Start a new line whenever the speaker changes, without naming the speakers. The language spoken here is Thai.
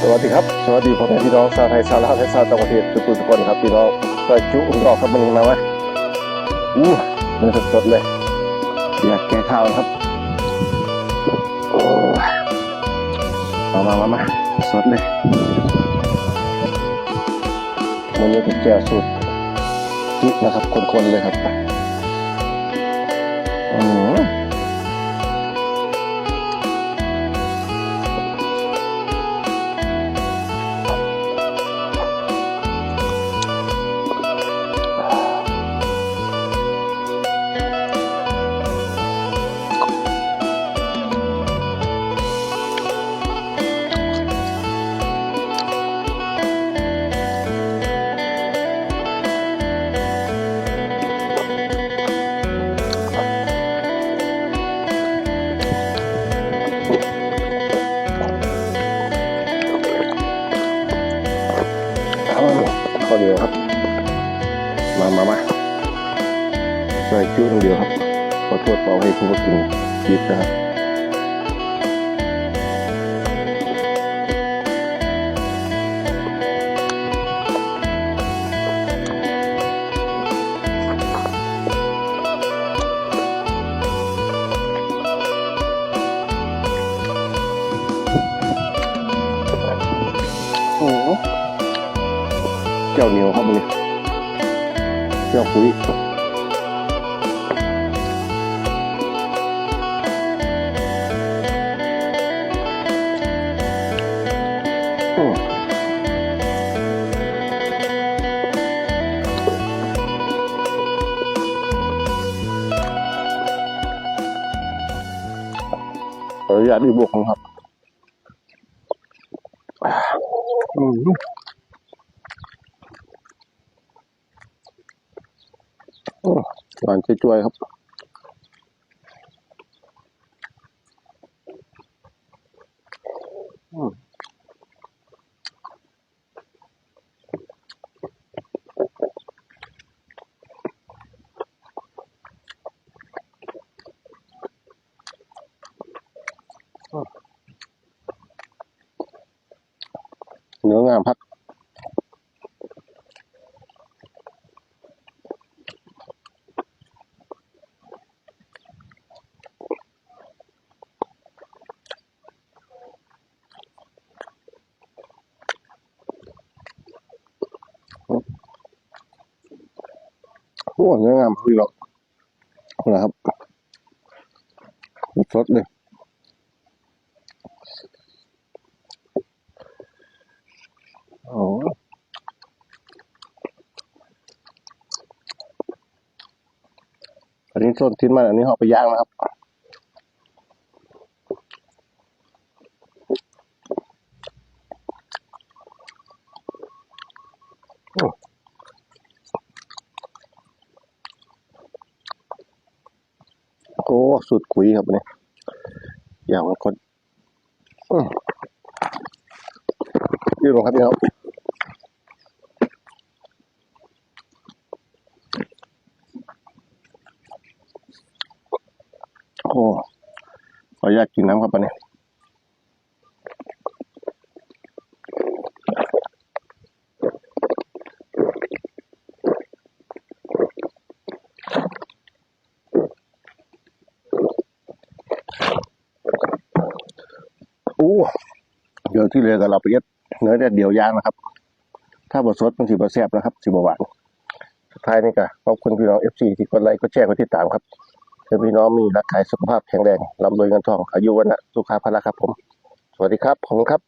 สวัสดีครับ สวัสดีพ่อแม่พี่น้องชาวไทยชาวลาวและชาวต่างประเทศทุกทุกคนครับพี่น้องซอยจุกดอกครับมันมาไหมอู้มันสดๆเลยอยากแก้ข้าวครับมามามามาสดเลยมันนี้เป็นแก้วสูตรจุนะครับคนๆเลยครับอืม ข้าวเหนียวครับ มามามาใส่ชิ้วตรงเดียวครับขอโทษเปล่าให้ผู้มากินยิบนะครับโอ้ เจ้าเหนียวครับมันนี่เจ้าปุ๋ยอืมขออนุญาตดีบวกนะครับ อืม โอ้หวานจ้วยๆครับเนื้องามพัก โอ้เนื้องามพี่หรอกนะครับสดเลยโอ้อันนี้ส้นทิ้นมันอันนี้ห่อาไปย่างนะครับ อ้สุดคุยครับเนี่ยอย่างมันคนอืมยืดลงครับพี่ครับโอ้ขออนุญาตกินน้ำครับปะเนี่ย อ้เดี๋ยวที่เรือกับเราไปเย็ดเนื้อแดดเดียวย่างนะครับ ถ้าบดสดมันสิบแซ่บนะครับสิบหวานสุดท้ายนี่ก็ขอบคุณพี่น้องเอฟซีที่กดไลค์กดแชร์กดติดตามครับเพื่อพี่น้องมีรักกายสุขภาพแข็งแรงร่ำรวยเงินทองอายุวันนะสุขาพละครับผม สวัสดีครับผมครับ